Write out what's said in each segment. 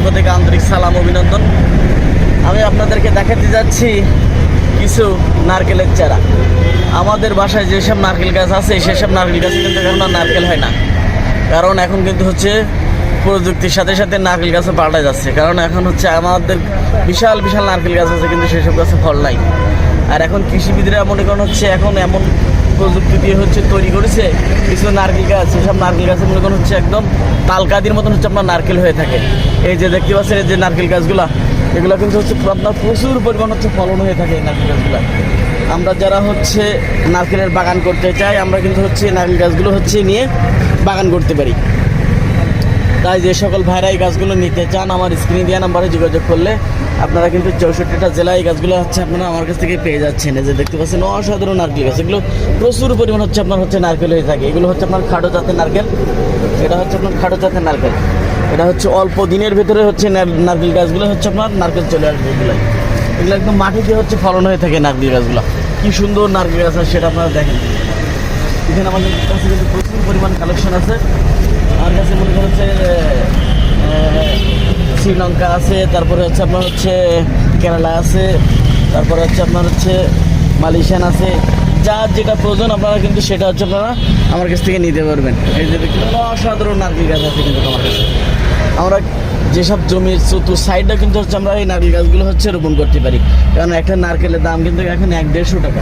পক্ষ থেকে আন্তরিক সালাম, অভিনন্দন। আমি আপনাদেরকে দেখাতে যাচ্ছি কিছু নারকেলের চারা। আমাদের বাসায় যেসব নারকেল গাছ আছে, সেসব নারকেল গাছে কিন্তু এখন নারকেল হয় না। কারণ এখন কিন্তু হচ্ছে প্রযুক্তির সাথে সাথে নারকেল গাছে পাল্টা যাচ্ছে। কারণ এখন হচ্ছে আমাদের বিশাল বিশাল নারকেল গাছ আছে, কিন্তু সেসব গাছে ফল নাই। আর এখন কৃষিবিদরা মনে করেন হচ্ছে এখন এমন প্রযুক্তি দিয়ে হচ্ছে তৈরি করেছে, কিছু নারকেল গাছ সেসব নারকেল গাছে মনে করেন হচ্ছে একদম তালকাদির মতন হচ্ছে আপনার নারকেল হয়ে থাকে। এই যে দেখতে পাচ্ছেন এই যে নারকেল গাছগুলো, এগুলো কিন্তু হচ্ছে আপনার প্রচুর পরিমাণ হচ্ছে ফলন হয়ে থাকে এই নারকেল গাছগুলো। আমরা যারা হচ্ছে নারকেলের বাগান করতে চাই, আমরা কিন্তু হচ্ছে নারকেল গাছগুলো হচ্ছে নিয়ে বাগান করতে পারি। তাই যে সকল ভাইরা এই গাছগুলো নিতে চান, আমার স্ক্রিনে দেওয়া নাম্বারে যোগাযোগ করলে আপনারা কিন্তু চৌষট্টিটা জেলায় এই গাছগুলো হচ্ছে আপনারা আমার কাছ থেকে পেয়ে যাচ্ছেন। এই যে দেখতে পাচ্ছেন, অসাধারণ নারকেল গাছ। এগুলো প্রচুর পরিমাণ হচ্ছে আপনার হচ্ছে নারকেল হয়ে থাকে। এগুলো হচ্ছে আপনার খাটো জাতের নারকেল। এটা হচ্ছে আপনার খাটো জাতের নারকেল। এটা হচ্ছে অল্প দিনের ভেতরে হচ্ছে নার- নারকেল গাছগুলো হচ্ছে আপনার নারকেল চলে আসবে এগুলো এগুলো একদম মাটিতে হচ্ছে ফলন হয়ে থাকে নারকেল গাছগুলো। কি সুন্দর নারকেল গাছ আছে, সেটা আপনারা দেখেন। এখানে আমাদের কাছে কিন্তু প্রচুর পরিমাণ কালেকশন আছে। আমার কাছে মনে করেন শ্রীলঙ্কা আছে, তারপরে হচ্ছে আপনার হচ্ছে কেরালা আছে, তারপরে হচ্ছে আপনার হচ্ছে মালয়েশিয়ান আছে। যার যেটা প্রয়োজন আপনারা কিন্তু সেটা হচ্ছে আপনারা আমার কাছ থেকে নিতে পারবেন। এই যে দেখতে অসাধারণ নারকেল গাছ আছে কিন্তু আমার কাছে। আমরা যেসব জমির চতুর সাইডটা কিন্তু হচ্ছে আমরা এই নারকেল গাছগুলো হচ্ছে রোপণ করতে পারি। কারণ একটা নারকেলের দাম কিন্তু এখন এক দেড়শো টাকা।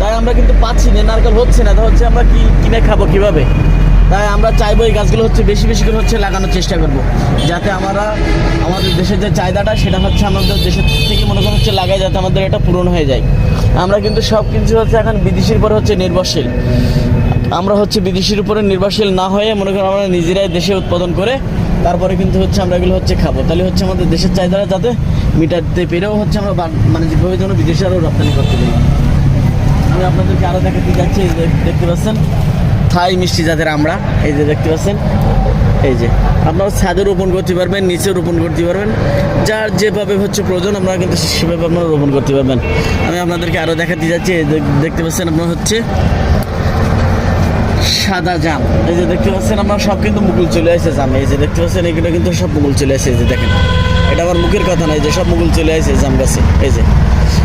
তাই আমরা কিন্তু পাচ্ছি না, নারকেল হচ্ছে না তা হচ্ছে আমরা কি কিনে খাব কীভাবে? তাই আমরা চাইব এই গাছগুলো হচ্ছে বেশি বেশি করে হচ্ছে লাগানোর চেষ্টা করব। যাতে আমরা আমাদের দেশের যে চাহিদাটা, সেটা হচ্ছে আমাদের দেশের থেকে মনে করেন হচ্ছে লাগাই, যাতে আমাদের এটা পূরণ হয়ে যায়। আমরা কিন্তু সব কিছু হচ্ছে এখন বিদেশির উপরে হচ্ছে নির্ভরশীল। আমরা হচ্ছে বিদেশির উপরে নির্ভরশীল না হয়ে মনে করেন আমরা নিজেরাই দেশে উৎপাদন করে, তারপরে কিন্তু হচ্ছে আমরা এগুলো হচ্ছে খাব। তাহলে হচ্ছে আমাদের দেশের চাহিদাটা যাতে মিটাতে পেরেও হচ্ছে আমরা মানে যেভাবে যেন বিদেশে আরও রপ্তানি করতে পারি। আমি আপনাদেরকে আরও দেখাতে যাচ্ছি দেখতে পাচ্ছেন। থাই মিষ্টি জাতের আমরা। এই যে দেখতে পাচ্ছেন? এই যে। আপনারা ছাদে রোপণ করতে পারবেন, নিচে রোপণ করতে পারবেন। যার যেভাবে হচ্ছে প্রয়োজন, আপনারা কিন্তু সেভাবে আপনারা রোপণ করতে পারবেন। আমি আপনাদেরকে আরও দেখাতে যাচ্ছি দেখতে পাচ্ছেন আপনার হচ্ছে সাদা জাম এই যে দেখতে পাচ্ছেন আমরা সব কিন্তু মুকুল চলে আসে জামে এই যে দেখতে পাচ্ছেন এগুলো কিন্তু সব মুকুল চলে আসে এই যে দেখেন এটা আমার মুখের কথা নয় যে সব মুকুল চলে আসে জাম গাছে এই যে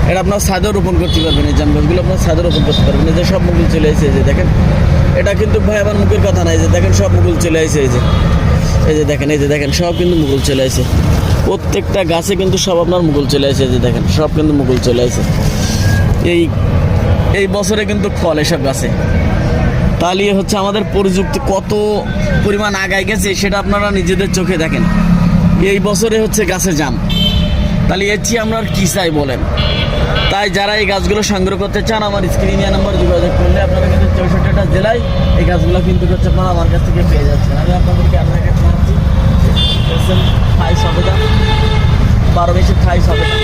এটা আপনার ছাদও রোপণ করতে পারবেন এই জাম গাছগুলো আপনার ছাদও রোপণ করতে পারবেন এই যে সব মুকুল চলে আসে এই যে দেখেন এটা কিন্তু ভাই আমার মুখের কথা নয় যে দেখেন সব মুকুল চলে আসে এই যে এই যে দেখেন এই যে দেখেন সব কিন্তু মুকুল চলে আসে প্রত্যেকটা গাছে কিন্তু সব আপনার মুকুল চলে আসে যে দেখেন সব কিন্তু মুকুল চলে আসে এই এই বছরে কিন্তু ফল এসব গাছে তাহলে হচ্ছে আমাদের প্রযুক্তি কত পরিমাণ আগায় গেছে সেটা আপনারা নিজেদের চোখে দেখেন। এই বছরে হচ্ছে গাছে জাম। তাহলে এর চেয়ে আমরা কী চাই বলেন? তাই যারা এই গাছগুলো সংগ্রহ করতে চান, আমার স্ক্রিনিয়া নাম্বার যোগাযোগ করলে আপনারা কিন্তু চৌষট্টিটা জেলায় এই গাছগুলো কিন্তু হচ্ছে আপনারা আমার কাছ থেকে পেয়ে যাচ্ছেন। আমি আপনাদেরকে আরও দেখাচ্ছি দেখছেন থাই সবেদা। বারো বেশি থাই সবেদা।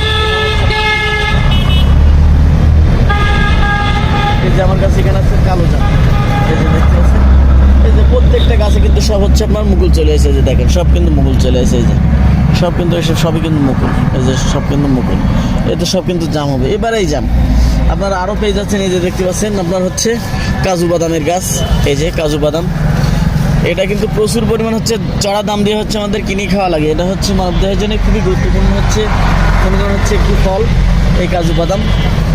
এই যে আমার কাছে এখানে আছে কালো জাম। এই যে প্রত্যেকটা গাছে কিন্তু সব হচ্ছে আপনার মুকুল চলে এসে যে দেখেন, সব কিন্তু মুকুল চলে এসে যে, সব কিন্তু এসে সবই কিন্তু মুকুল, এই যে সব কিন্তু মুকুল। এতে সব কিন্তু জাম হবে। এবারেই জাম, আপনারা আরও পেয়ে যাচ্ছেন এই যে দেখতে পাচ্ছেন, আপনার হচ্ছে কাজু বাদামের গাছ, এই যে কাজু বাদাম। এটা কিন্তু প্রচুর পরিমাণ হচ্ছে চড়া দাম দিয়ে হচ্ছে আমাদের কিনে খাওয়া লাগে। এটা হচ্ছে মানবদেহের জন্য খুবই গুরুত্বপূর্ণ হচ্ছে, মনে হচ্ছে একটি ফল। এই কাজু বাদাম।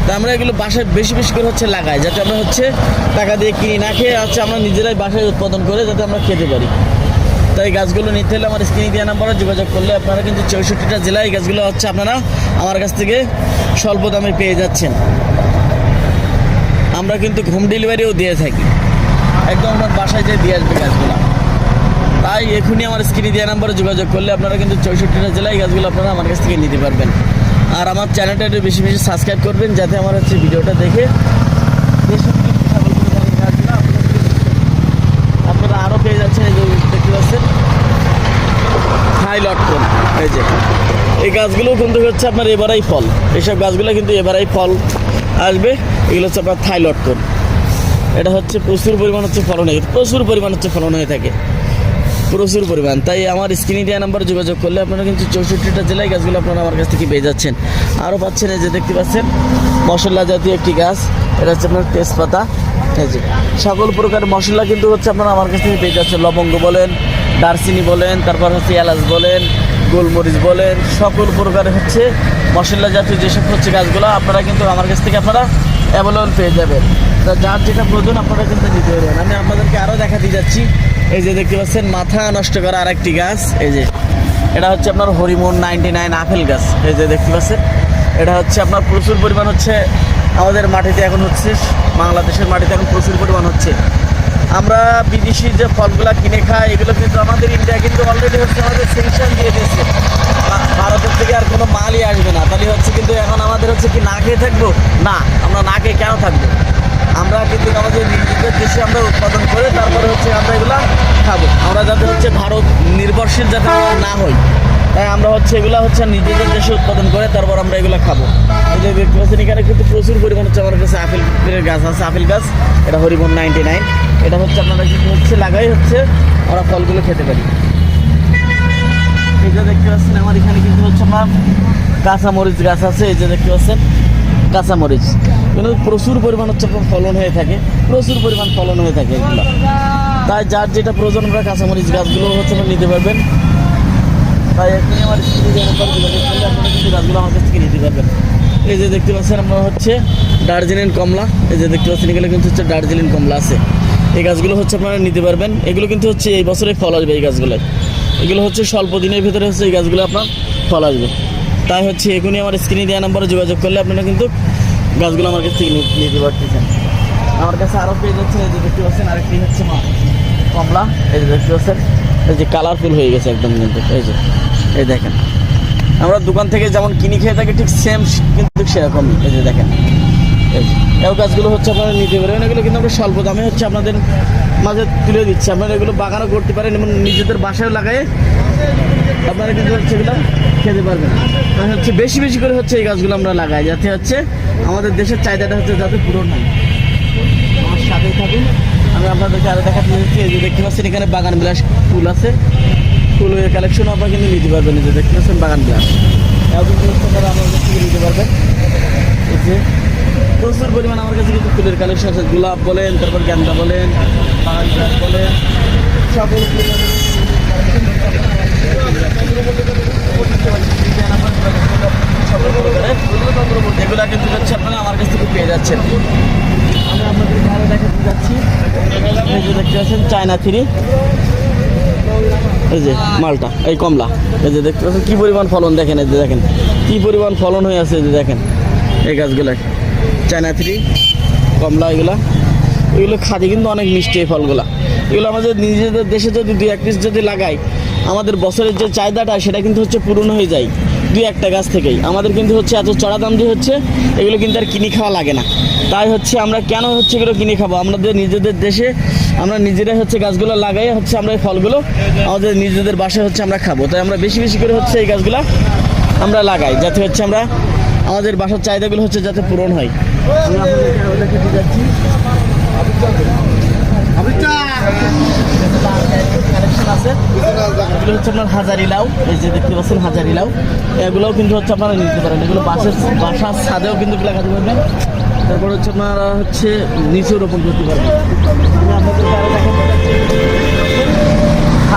তা আমরা এগুলো বাসায় বেশি বেশি করে হচ্ছে লাগাই, যাতে আমরা হচ্ছে টাকা দিয়ে কিনি। না খেয়ে হচ্ছে আমরা নিজেরাই বাসায় উৎপাদন করে যাতে আমরা খেতে পারি। তাই গাছগুলো নিতে হলে আমার স্ক্রিনে দেওয়া নাম্বারে যোগাযোগ করলে আপনারা কিন্তু চৌষট্টিটা জেলায় গাছগুলো হচ্ছে আপনারা আমার কাছ থেকে স্বল্প দামে পেয়ে যাচ্ছেন। আমরা কিন্তু হোম ডেলিভারিও দিয়ে থাকি। একদম আমার বাসায় যেয়ে দিয়ে আসবে গাছগুলো। তাই এখনই আমার স্ক্রিনে দেওয়া নাম্বারে যোগাযোগ করলে আপনারা কিন্তু চৌষট্টিটা জেলায় গাছগুলো আপনারা আমার কাছ থেকে নিতে পারবেন। আর আমার চ্যানেলটা একটু বেশি বেশি সাবস্ক্রাইব করবেন যাতে আমার হচ্ছে ভিডিওটা দেখে আপনারা- আরও পেয়ে যাচ্ছেন এই যে দেখতে পাচ্ছেন। হাই লটকন এই যে। এই গাছগুলো কিন্তু হচ্ছে আপনার এবারেই ফল। এইসব গাছগুলো কিন্তু এবারেই ফল আসবে। এগুলো হচ্ছে আপনার থাই লটকন এটা হচ্ছে প্রচুর পরিমাণ হচ্ছে ফলন প্রচুর পরিমাণ হচ্ছে ফলন হয়ে থাকে। প্রচুর পরিমাণ। তাই আমার স্ক্রিনে দেওয়া নাম্বার যোগাযোগ করলে আপনারা কিন্তু চৌষট্টিটা জেলায় গাছগুলো আপনারা আমার কাছ থেকে পেয়ে যাচ্ছেন। আরও পাচ্ছেন এই যে দেখতে পাচ্ছেন, মশলা জাতীয় একটি গাছ। এটা হচ্ছে আপনার তেজপাতা। সকল প্রকার মশলা কিন্তু হচ্ছে আপনারা আমার কাছ থেকে পেয়ে যাচ্ছেন। লবঙ্গ বলেন, দারচিনি বলেন, তারপর হচ্ছে এলাচ বলেন, গোলমরিচ বলেন, সকল প্রকার হচ্ছে মশলা জাতীয় যেসব হচ্ছে গাছগুলো, আপনারা কিন্তু আমার কাছ থেকে আপনারা অ্যাভেলেবল পেয়ে যাবেন। তা যার যেটা প্রয়োজন, আপনারা কিন্তু নিতে পারবেন। আমি আপনাদেরকে আরও দেখাতে যাচ্ছি। এই যে দেখতে পাচ্ছেন, মাথা নষ্ট করা আরেকটি গাছ। এই যে, এটা হচ্ছে আপনার হরিমোন নাইনটি নাইন আপেল গাছ। এই যে দেখতে পাচ্ছেন, এটা হচ্ছে আপনার প্রচুর পরিমাণ হচ্ছে আমাদের মাটিতে এখন হচ্ছে, বাংলাদেশের মাটিতে এখন প্রচুর পরিমাণ হচ্ছে। আমরা বিদেশি যে ফলগুলা কিনে খাই, এগুলো কিন্তু আমাদের ইন্ডিয়া কিন্তু অলরেডি হচ্ছে আমাদের সেকশন দিয়ে দিয়েছে। ভারতের থেকে আর কোনো মালই আসবে না। তাহলে হচ্ছে কিন্তু এখন আমাদের হচ্ছে কি না খেয়ে থাকব? না, আমরা না খেয়ে কেন থাকব? আমরা কিন্তু আমাদের নিজেদের দেশে আমরা উৎপাদন করে তারপরে হচ্ছে আমরা এগুলা খাব। আমরা যাতে হচ্ছে ভারত নির্ভরশীল যাতে না হই। তাই আমরা হচ্ছে এগুলো হচ্ছে নিজেদের দেশে উৎপাদন করে তারপর আমরা এগুলো খাব। এই যে দেখতে পাচ্ছেন, এখানে কিন্তু প্রচুর পরিমাণ হচ্ছে আমার কাছে আপেলের গাছ আছে, আপেল গাছ। এটা হরিবন নাইনটি নাইন এটা হচ্ছে আপনারা কিন্তু হচ্ছে লাগাই হচ্ছে, আমরা ফলগুলো খেতে পারি। এই যে দেখতে পাচ্ছেন, আমার এখানে কিন্তু হচ্ছে আমার কাঁচামরিচ গাছ আছে। এই যে দেখতে পাচ্ছেন, কাঁচামরিচ। কিন্তু প্রচুর পরিমাণ হচ্ছে আপনার ফলন হয়ে থাকে। প্রচুর পরিমাণ ফলন হয়ে থাকে এগুলো। তাই যার যেটা প্রয়োজন, আমরা কাঁচামরিচ গাছগুলো হচ্ছে নিতে পারবেন। তাই এখনই আমার স্ত্রী আপনারা গাছগুলো আমার কাছ নিতে পারবেন। এই যে দেখতে পাচ্ছেন, আমরা হচ্ছে দার্জিলিং কমলা। এই যে দেখতে পাচ্ছেন এগুলো কিন্তু হচ্ছে দার্জিলিং কমলা আছে। এই গাছগুলো হচ্ছে আপনারা নিতে পারবেন। এগুলো কিন্তু হচ্ছে এই বছরে ফল আসবে এই গাছগুলো এগুলো হচ্ছে স্বল্প দিনের ভিতরে হচ্ছে এই গাছগুলো আপনার ফল আসবে। তাই হচ্ছে এখনই আমার স্ক্রিনে দেওয়া নাম্বারে যোগাযোগ করলে আপনারা কিন্তু গাছগুলো আমার কাছ থেকে নিতে পারতেছেন। আমার কাছে আরও পেয়ে যাচ্ছে এই যে দেখতে পাচ্ছেন, আরেকটি হচ্ছে কমলা। এই যে দেখতে পাচ্ছেন, এই যে কালারফুল হয়ে গেছে একদম কিন্তু, এই যে। এই দেখেন। আমরা দোকান থেকে যেমন কিনে খেয়ে থাকি, ঠিক সেম কিন্তু সেরকমই। এই যে দেখেন। এই গাছগুলো হচ্ছে আপনারা নিতে পারেন এগুলো কিন্তু আমরা স্বল্প দামে হচ্ছে আপনাদের মাঝে তুলে দিচ্ছি। আপনারা এগুলো বাগানও করতে পারেন এবং নিজেদের বাসায় লাগাই আপনারা কিন্তু হচ্ছে এগুলো খেতে পারবেন। তাই হচ্ছে বেশি বেশি করে হচ্ছে এই গাছগুলো আমরা লাগাই, যাতে হচ্ছে আমাদের দেশের চাহিদাটা হচ্ছে যাতে পূরণ হয়। আমার সাথেই থাকুন। আমি আপনাদেরকে আরও দেখাতে যাচ্ছি এই যে দেখতে পাচ্ছেন এখানে বাগান বিলাস ফুল আছে। ফুলের কালেকশন আপনারা কিন্তু নিতে পারবেন এই যে দেখতে পাচ্ছেন বাগান গ্লাস এও কিন্তু আপনারা আমার কাছ থেকে নিতে পারবেন। এই যে প্রচুর পরিমাণ আমার কাছে কিন্তু ফুলের কালেকশন আছে। গোলাপ বলেন, তারপর গেন্দা বলেন, বাগান গ্লাস বলেন, সকল এগুলা কিন্তু হচ্ছে আপনারা আমার কাছ থেকে পেয়ে যাচ্ছেন। আমি আপনাদের দেখাতে যাচ্ছি। দেখতে পাচ্ছেন চায়না থ্রি। এই যে মালটা, এই কমলা। এই যে দেখতে পাচ্ছেন, কী পরিমাণ ফলন দেখেন, এই যে দেখেন। কী পরিমাণ ফলন হয়ে আছে, এই যে দেখেন। এই গাছগুলো, চায়না থ্রি, কমলা, এগুলা। এগুলো খাদি কিন্তু অনেক মিষ্টি এই ফলগুলা। এগুলো আমাদের নিজেদের দেশে যদি দুই এক পিস যদি লাগাই, আমাদের বছরের যে চাহিদাটা, সেটা কিন্তু হচ্ছে পূরণ হয়ে যায়। দুই একটা গাছ থেকেই। আমাদের কিন্তু হচ্ছে এত চড়া দাম দিয়ে হচ্ছে এগুলো কিন্তু আর কিনে খাওয়া লাগে না। তাই হচ্ছে আমরা কেন হচ্ছে এগুলো কিনে খাব? আমাদের নিজেদের দেশে আমরা নিজেরাই হচ্ছে গাছগুলো লাগাই, হচ্ছে আমরা এই ফলগুলো আমাদের নিজেদের বাসায় হচ্ছে আমরা খাব। তাই আমরা বেশি বেশি করে হচ্ছে এই গাছগুলো আমরা লাগাই, যাতে হচ্ছে আমরা আমাদের বাসার চাহিদাগুলো হচ্ছে যাতে পূরণ হয়। আমি আপনাদেরকে যাচ্ছি এগুলো হচ্ছে আপনার হাজারি লাউ, এই যে দেখতে পাচ্ছেন হাজারি লাউ। এগুলোও কিন্তু হচ্ছে আপনারা নিতে পারেন। এগুলো বাসের বাসার ছাদেও কিন্তু লাগাতে পারবেন তারপর হচ্ছে আপনারা হচ্ছে নিচেও রোপণ করতে পারবেন।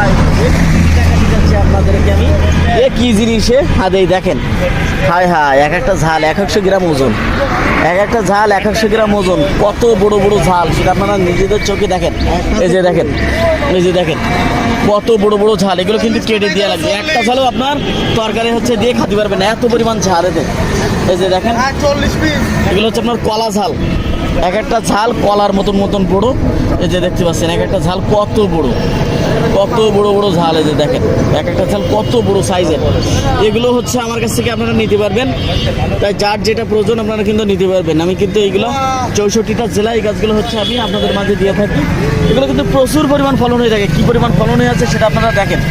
আমি যাচ্ছি আপনাদেরকে আমি। এ কি জিনিসে? হাতেই দেখেন। হাই হাই এক একটা ঝাল এক একশো গ্রাম ওজন। এক একটা ঝাল এক একশো গ্রাম ওজন। কত বড় বড় ঝাল সেটা আপনারা নিজেদের চোখে দেখেন। এই যে দেখেন এই যে দেখেন। কত বড় বড় ঝাল এগুলো কিন্তু কেটে দেওয়া লাগবে। একটা ঝালও আপনার তরকারি হচ্ছে দিয়ে খাতে পারবেন এত পরিমাণ ঝাল এতে। এই যে দেখেন এগুলো হচ্ছে আপনার কলা ঝাল। এক একটা ঝাল কলার মতন মতন বড়। এই যে দেখতে পাচ্ছেন এক একটা ঝাল কত বড়। কত বড় বড় ঝাল যে দেখেন, এক একটা ঝাল কত বড় সাইজের। এগুলো হচ্ছে আমার কাছ থেকে আপনারা নিতে পারবেন। তাই যার যেটা প্রয়োজন আপনারা কিন্তু নিতে পারবেন। আমি কিন্তু এইগুলো চৌষট্টিটা জেলায় এই গাছগুলো হচ্ছে আমি আপনাদের মাঝে দিয়ে থাকি। এগুলো কিন্তু প্রচুর পরিমাণ ফলন হয়ে থাকে। কী পরিমাণ ফলন হয়ে আছে সেটা আপনারা দেখেন।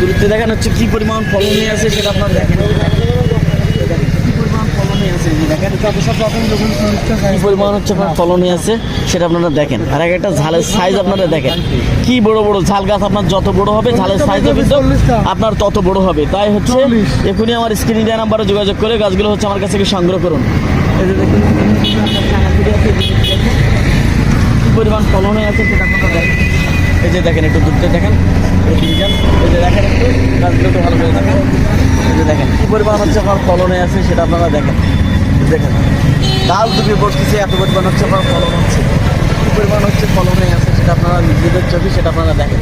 দূরত্বে দেখেন হচ্ছে কী পরিমাণ ফলন হয়ে আছে সেটা আপনারা দেখেন কি পরিমাণ ফলন হয়ে আছে এই যে দেখেন কি পরিমাণ হচ্ছে আপনার ফলন হয়ে আছে সেটা আপনারা দেখেন। আর এক একটা ঝালের সাইজ আপনারা দেখেন। কি বড় বড় ঝাল গাছ আপনার যত বড় হবে ঝালের সাইজও কিন্তু আপনার তত বড় হবে। তাই হচ্ছে এখনই আমার স্ক্রিন দেওয়া নাম্বারে যোগাযোগ করে গাছগুলো হচ্ছে আমার কাছ থেকে সংগ্রহ করুন। এই কি পরিমাণ ফলন আছে সেটা আপনারা দেখেন। এই যে দেখেন একটু দূরতে দেখেন। এই যে দেখেন একটু। গাছগুলো একটু ভালো করে পরিমাণ হচ্ছে আমার ফলনে আছে সেটা আপনারা দেখেন। দেখেন, ডাল দুপি পড়তেছে এত পরিমাণ হচ্ছে আপনার ফলন হচ্ছে। কী পরিমাণ হচ্ছে ফলন হয়ে আছে সেটা আপনারা নিজেদের চোখে সেটা আপনারা দেখেন।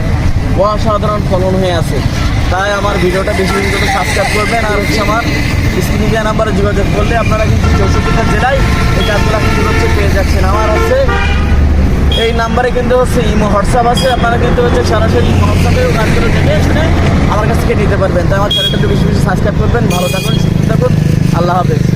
অসাধারণ ফলন হয়ে আছে। তাই আমার ভিডিওটা বেশি বেশি করে সাবস্ক্রাইব করবেন আর হচ্ছে আমার স্ক্রিনে দেওয়া নাম্বারে যোগাযোগ করলে আপনারা কিন্তু চৌষট্টিটা জেলায় এই কাজগুলো কিন্তু হচ্ছে পেয়ে যাচ্ছেন। আমার হচ্ছে এই নাম্বারে কিন্তু হচ্ছে ইমো, হোয়াটসঅ্যাপ আছে। আপনারা কিন্তু হচ্ছে সরাসরি ইমো হোয়াটসঅ্যাপেও কাজগুলো দেখে শুনে আমার কাছ থেকে নিতে পারবেন। তাই আমার চ্যানেলটা একটু বেশি বেশি সাবস্ক্রাইব করবেন। ভালো থাকুন, সুস্থ থাকুন। আল্লাহ হাফেজ।